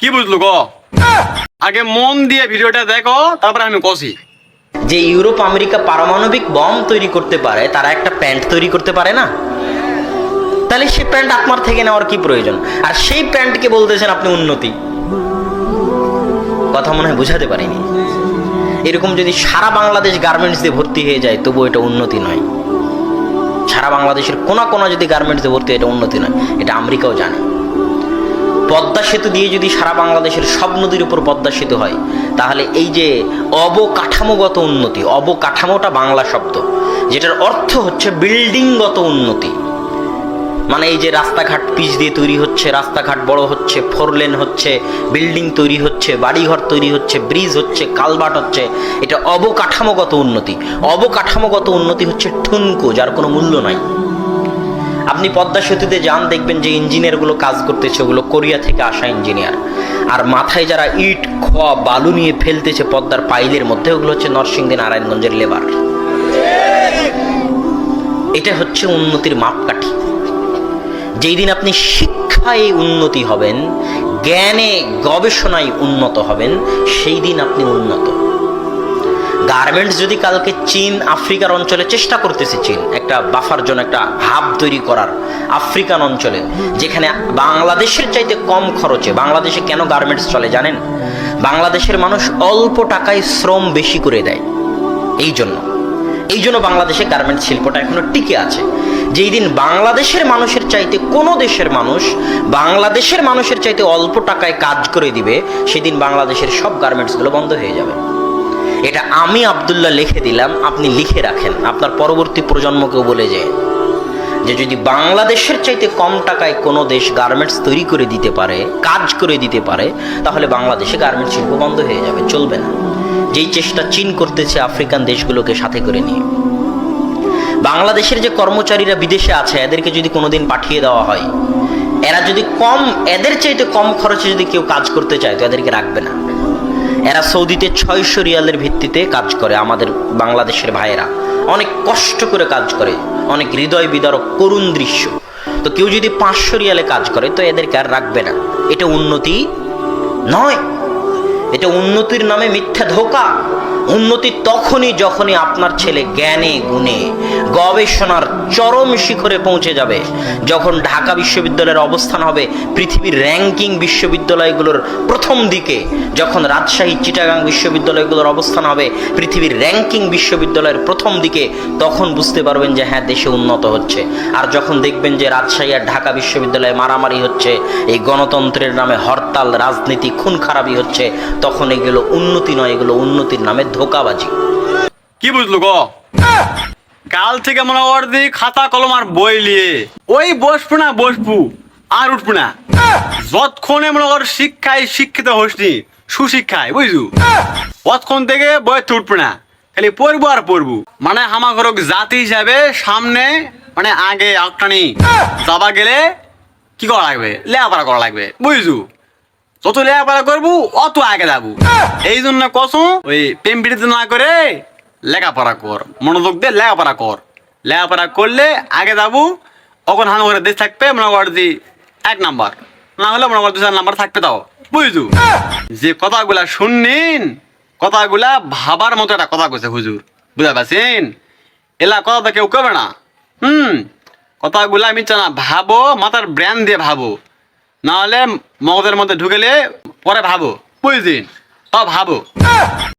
কি বুঝলো গো? আগে মন দিয়ে ভিডিওটা দেখো, তারপরে আমি কষি যে ইউরোপ, আমেরিকা পারমাণবিক বম তৈরি করতে পারে, তারা একটা প্যান্ট তৈরি করতে পারে না? তাহলে সেই প্যান্ট আপনার থেকে নেওয়ার কি প্রয়োজন? আর সেই প্যান্টকে বলতেছেন আপনি উন্নতি। কথা মনে হয় বুঝাতে পারিনি। এরকম যদি সারা বাংলাদেশ গার্মেন্টস দিয়ে ভর্তি হয়ে যায় তবু এটা উন্নতি নয়। সারা বাংলাদেশের কোনা কোনা যদি গার্মেন্টস ভর্তি এটা উন্নতি নয়। এটা আমেরিকাও জানে। পদ্মা সেতু দিয়ে যদি সারা বাংলাদেশের সব নদীর উপর পদ্মা সেতু হয়, তাহলে এই যে অবকাঠামোগত উন্নতি, অবকাঠামোটা বাংলা শব্দ, যেটার অর্থ হচ্ছে বিল্ডিংগত উন্নতি। মানে এই যে রাস্তাঘাট পিচ দিয়ে তৈরি হচ্ছে, রাস্তাঘাট বড় হচ্ছে, ফোর লেন হচ্ছে, বিল্ডিং তৈরি হচ্ছে, বাড়িঘর তৈরি হচ্ছে, ব্রিজ হচ্ছে কালভার্ট হচ্ছে, এটা অবকাঠামোগত উন্নতি। অবকাঠামোগত উন্নতি হচ্ছে ঠুনকো, যার কোনো মূল্য নাই। আপনি পদ্মা সেতুতে যান, দেখবেন যে ইঞ্জিনিয়ারগুলো কাজ করতেছে, ওগুলো কোরিয়া থেকে আসা ইঞ্জিনিয়ার। আর মাথায় যারা ইট খোয়া বালু নিয়ে ফেলতেছে পদ্মার পাইলের মধ্যে, ওগুলো হচ্ছে নরসিংদী নারায়ণগঞ্জের লেবার। এটা হচ্ছে উন্নতির মাপকাঠি। যেই দিন আপনি শিক্ষায় উন্নতি হবেন, জ্ঞানে গবেষণায় উন্নত হবেন সেই দিন আপনি উন্নত। গার্মেন্টস যদি কালকে চীন, আফ্রিকার অঞ্চলে চেষ্টা করতেছে চীন, একটা বাফার জন্য একটা হাব তৈরি করার আফ্রিকান অঞ্চলে, যেখানে বাংলাদেশের চাইতে কম খরচে, বাংলাদেশে কেন গার্মেন্টস চলে জানেন? বাংলাদেশের মানুষ অল্প টাকায় শ্রম বেশি করে দেয়। এই জন্য। এই জন্য বাংলাদেশে গার্মেন্টস শিল্পটা এখনও টিকে আছে। যেই দিন বাংলাদেশের মানুষের চাইতে কোনো দেশের মানুষ বাংলাদেশের মানুষের চাইতে অল্প টাকায় কাজ করে দিবে, সেদিন বাংলাদেশের সব গার্মেন্টসগুলো বন্ধ হয়ে যাবে। এটা আমি আবদুল্লাহ লিখে দিলাম, আপনি লিখে রাখেন। আপনার পরবর্তী প্রজন্মকেও বলে যায় যে যদি বাংলাদেশের চাইতে কম টাকায় কোনো দেশ গার্মেন্টস তৈরি করে দিতে পারে, কাজ করে দিতে পারে, তাহলে বাংলাদেশে গার্মেন্টস শিল্প বন্ধ হয়ে যাবে, চলবে না। যেই চেষ্টা চীন করতেছে আফ্রিকান দেশগুলোকে সাথে করে নিয়ে। বাংলাদেশের যে কর্মচারীরা বিদেশে আছে, এদেরকে যদি কোনোদিন পাঠিয়ে দেওয়া হয়, এরা যদি কম, এদের চাইতে কম খরচে যদি কেউ কাজ করতে চায়, তো এদেরকে রাখবে না। এরা সৌদিতে ছয়শো রিয়ালের ভিত্তিতে কাজ করে, আমাদের বাংলাদেশের ভাইয়েরা, অনেক কষ্ট করে কাজ করে, অনেক হৃদয় বিদারক, করুণ দৃশ্য। তো কেউ যদি পাঁচশো রিয়ালে কাজ করে, তো এদেরকে আর রাখবে না। এটা উন্নতি নয়। এটা উন্নতির নামে মিথ্যা ধোকা। উন্নতি তখনই যখনই আপনার ছেলে জ্ঞানে, গুণে, গবেষণার চরম শিখরে পৌঁছে যাবে। যখন ঢাকা বিশ্ববিদ্যালয়ের অবস্থান হবে, পৃথিবীর র্যাঙ্কিং বিশ্ববিদ্যালয়গুলোর প্রথম দিকে, যখন রাজশাহী, চিটাগাং বিশ্ববিদ্যালয়গুলোর অবস্থান হবে, পৃথিবীর র্যাঙ্কিং বিশ্ববিদ্যালয়ের প্রথম দিকে, তখন বুঝতে পারবেন যে হ্যাঁ দেশে উন্নত হচ্ছে। আর যখন দেখবেন যে রাজশাহী আর ঢাকা বিশ্ববিদ্যালয়ে মারামারি হচ্ছে, এই গণতন্ত্রের নামে হরতাল, রাজনীতি খুন খারাপি হচ্ছে তখন এগুলো উন্নতি নয়, এগুলো উন্নতির নামে ধোকাবাজি। কি বুঝলো গো? কাল থেকে মনে করদি খাতা, কলম আর বই নিয়ে। ওই বসবো না, বসবো, আর উঠবো না। যতক্ষণে মনে কর শিক্ষায় শিক্ষিত হসনি, সুশিক্ষায় বুঝলু ততক্ষণ থেকে বইতে উঠবো না, খালি পড়ব আর পড়ব। মানে হামাঘরক জাতি হিসাবে সামনে মানে আগে আটটানি যাবা গেলে কি করা লাগবে? লেখাপড়া করা লাগবে বুঝলু যত লেখাপড়া করব, অত আগে যাব। এই জন্য কসম, ওই প্রেম বিড়িতে না করে লেখাপড়া কর, মনোযোগ দিয়ে লেখাপড়া কর। লেখাপড়া করলে আগে যাব অখন হানো করে দেশ থাকবে, মনে কর দি এক নাম্বার। না হলে মনে কর দু নাম্বার থাকবে তাও বুঝলু যে কথাগুলা শুননিন, কথাগুলা ভাবার মতো একটা কথা কইছে হুজুর বুঝতে পারছেন এলা কথা কেউ কবে না। হুম, কথাগুলা আমি না ভাবো, মাথার ব্র্যান্ড দিয়ে ভাবো। নাহলে মগজের মধ্যে ঢুকেলে পরে ভাবো বুঝদিন সব ভাবো।